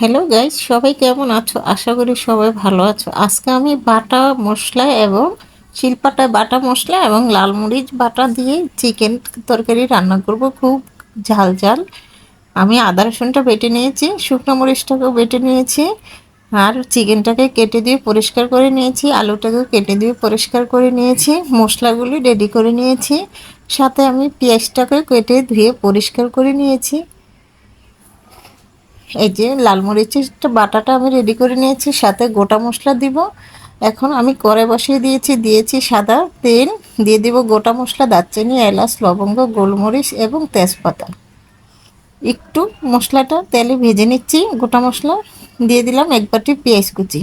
Hello guys সবাই কেমন আছো? আশা করি সবাই ভালো আছো। আজকে আমি বাটা মশলা এবং শিলপাটায় বাটা মশলা এবং লাল মরিচ বাটা দিয়ে চিকেন তরকারি রান্না করব। খুব ঝাল ঝাল। আমি আদা রসুনটা বেটে নিয়েছি, শুকনো মরিচটাকেও বেটে নিয়েছি, আর চিকেনটাকে কেটে দিয়ে পরিষ্কার করে নিয়েছি, আলুটাকেও কেটে দিয়ে পরিষ্কার করে নিয়েছি, মশলাগুলি রেডি করে নিয়েছি। সাথে আমি পেঁয়াজটাকে কেটে ধুয়ে পরিষ্কার করে নিয়েছি। এই যে লাল মরিচের বাটাটা আমি রেডি করে নিয়েছি, সাথে গোটা মশলা দিব। এখন আমি কড়াই বসিয়ে দিয়েছি দিয়েছি সাদা তেল, দিয়ে দিব গোটা মশলা, দারচিনি, এলাচ, লবঙ্গ, গোলমরিচ এবং তেজপাতা। একটু মশলাটা তেলে ভেজে নিচ্ছি, গোটা মশলা। দিয়ে দিলাম এক বাটি পেঁয়াজ কুচি।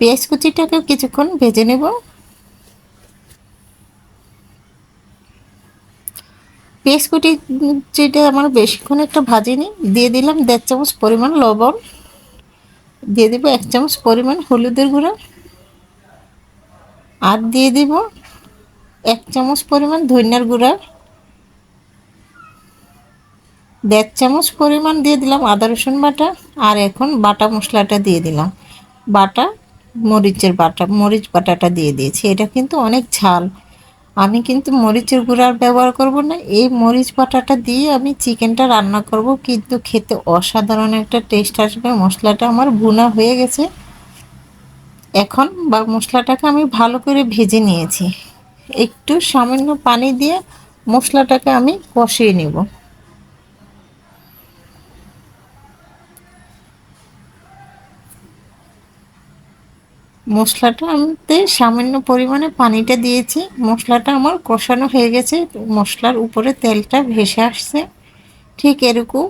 পেঁয়াজ কুচিটাকে কিছুক্ষণ ভেজে নেব। পেঁয়াজ কুটি যেটা আমার বেশিক্ষণ একটা ভাজিনি, দিয়ে দিলাম দেড় চামচ পরিমাণ লবণ, দিয়ে দেবো এক চামচ পরিমাণ হলুদের গুঁড়ো, আর দিয়ে দিব এক চামচ পরিমাণ ধনিয়ার গুঁড়া, দেড় চামচ পরিমাণ দিয়ে দিলাম আদা রসুন বাটা, আর এখন বাটা মশলাটা দিয়ে দিলাম। বাটা, মরিচের বাটা, মরিচ বাটাটা দিয়ে দিয়েছি। এটা কিন্তু অনেক ঝাল। আমি কিন্তু মরিচের গুঁড়ার ব্যবহার করব না। এই মরিচ বাটাটা দিয়ে আমি চিকেনটা রান্না করব। কিন্তু খেতে অসাধারণ একটা টেস্ট আসবে। মশলাটা আমার বুনা হয়ে গেছে। এখন বা মশলাটাকে আমি ভালো করে ভেজে নিয়েছি। একটু সামান্য পানি দিয়ে মশলাটাকে আমি কষিয়ে নেব। মশলাটা আমি সামান্য পরিমাণে পানিটা দিয়েছি। মশলাটা আমার কষানো হয়ে গেছে। মশলার উপরে তেলটা ভেসে আসছে। ঠিক এরকম।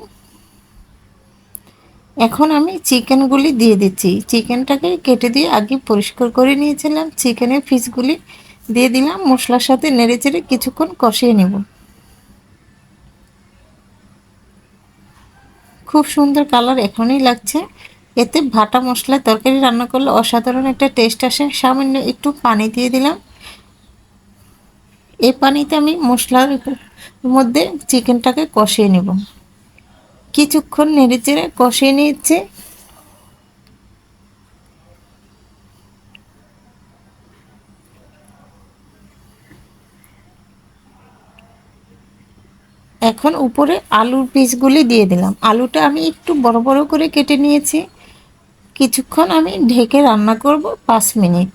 এখন আমি চিকেনগুলি দিয়ে দিচ্ছি। চিকেনটাকে কেটে দিয়ে আগে পরিষ্কার করে নিয়েছিলাম। চিকেনের পিসগুলি দিয়ে দিলাম। মশলার সাথে নেড়ে চেড়ে কিছুক্ষণ কষিয়ে নেব। খুব সুন্দর কালার এখনই লাগছে। এতে ভাটা মশলা তরকারি রান্না করলে অসাধারণ একটা টেস্ট আসে। সামান্য একটু পানি দিয়ে দিলাম। এই পানিতে আমি মশলার মধ্যে চিকেনটাকে কষিয়ে নেব। কিছুক্ষণ নেড়ে চেড়ে কষিয়ে নিয়েছে। এখন উপরে আলুর পিসগুলি দিয়ে দিলাম। আলুটা আমি একটু বড় বড় করে কেটে নিয়েছি। কিছুক্ষণ আমি ঢেকে রান্না করব পাঁচ মিনিট।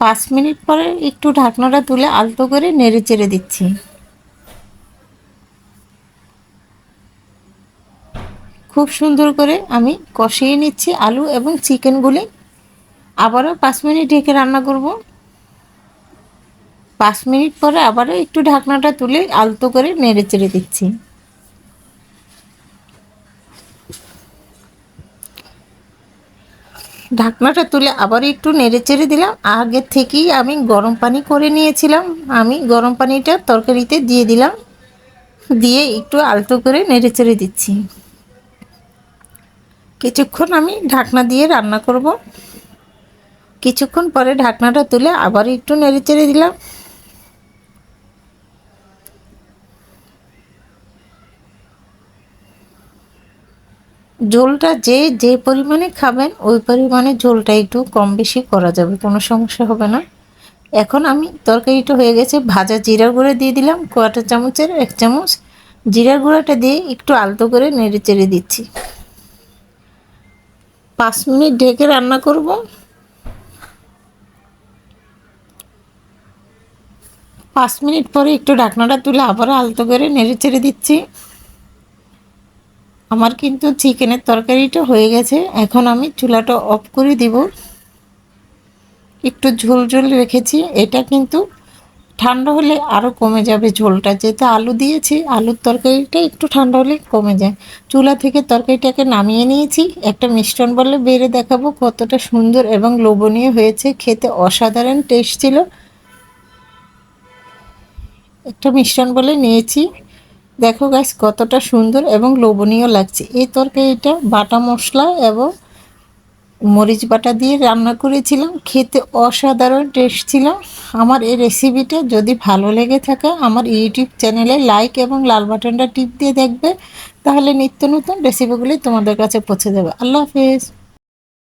পাঁচ মিনিট পরে একটু ঢাকনাটা তুলে আলতো করে নেড়ে চেড়ে দিচ্ছি। খুব সুন্দর করে আমি কষিয়ে নিচ্ছি আলু এবং চিকেনগুলি। আবারও পাঁচ মিনিট ঢেকে রান্না করব। পাঁচ মিনিট পরে আবারও একটু ঢাকনাটা তুলে আলতো করে নেড়ে চেড়ে দিচ্ছি। ঢাকনাটা তুলে আবার একটু নেড়ে চেড়ে দিলাম। আগে থেকেই আমি গরম পানি করে নিয়েছিলাম। আমি গরম পানিটা তরকারিতে দিয়ে দিলাম। দিয়ে একটু আলতো করে নেড়ে চেড়ে দিচ্ছি। কিছুক্ষণ আমি ঢাকনা দিয়ে রান্না করব। কিছুক্ষণ পরে ঢাকনাটা তুলে আবার একটু নেড়ে চেড়ে দিলাম। ঝোলটা যে যে পরিমাণে খাবেন, ওই পরিমাণে ঝোলটা একটু কম বেশি করা যাবে, কোনো সমস্যা হবে না। এখন আমি তরকারিটা হয়ে গেছে, ভাজা জিরার গুঁড়া দিয়ে দিলাম কোয়াটার চামচের এক চামচ জিরার গুঁড়াটা দিয়ে একটু আলতো করে নেড়ে চেড়ে দিচ্ছি। পাঁচ মিনিট ঢেকে রান্না করব। পাঁচ মিনিট পরে একটু ঢাকনাটা তুলে আবার আলতো করে নেড়ে চেড়ে দিচ্ছি। আমার কিন্তু চিকেনের তরকারিটা হয়ে গেছে। এখন আমি চুলাটা অফ করে দিব। একটু ঝোল ঝোল রেখেছি। এটা কিন্তু ঠান্ডা হলে আরও কমে যাবে ঝোলটা। যেহেতু আলু দিয়েছি, আলুর তরকারিটা একটু ঠান্ডা হলে কমে যায়। চুলা থেকে তরকারিটাকে নামিয়ে নিয়েছি। একটা মিষ্টন বলে বেড়ে দেখাবো কতটা সুন্দর এবং লোভনীয় হয়েছে। খেতে অসাধারণ টেস্ট ছিল। একটা মিষ্টান বলে নিয়েছি। দেখো গাছ কতটা সুন্দর এবং লোভনীয় লাগছে। এই তরকারিটা বাটা মশলা এবং মরিচ বাটা দিয়ে রান্না করেছিলাম। খেতে অসাধারণ টেস্ট ছিল। আমার এই রেসিপিটা যদি ভালো লেগে থাকে, আমার ইউটিউব চ্যানেলে লাইক এবং লাল বাটনটা টিপ দিয়ে দেখবে। তাহলে নিত্য নতুন রেসিপিগুলি তোমাদের কাছে পৌঁছে যাবে আল্লাহ হাফিজ।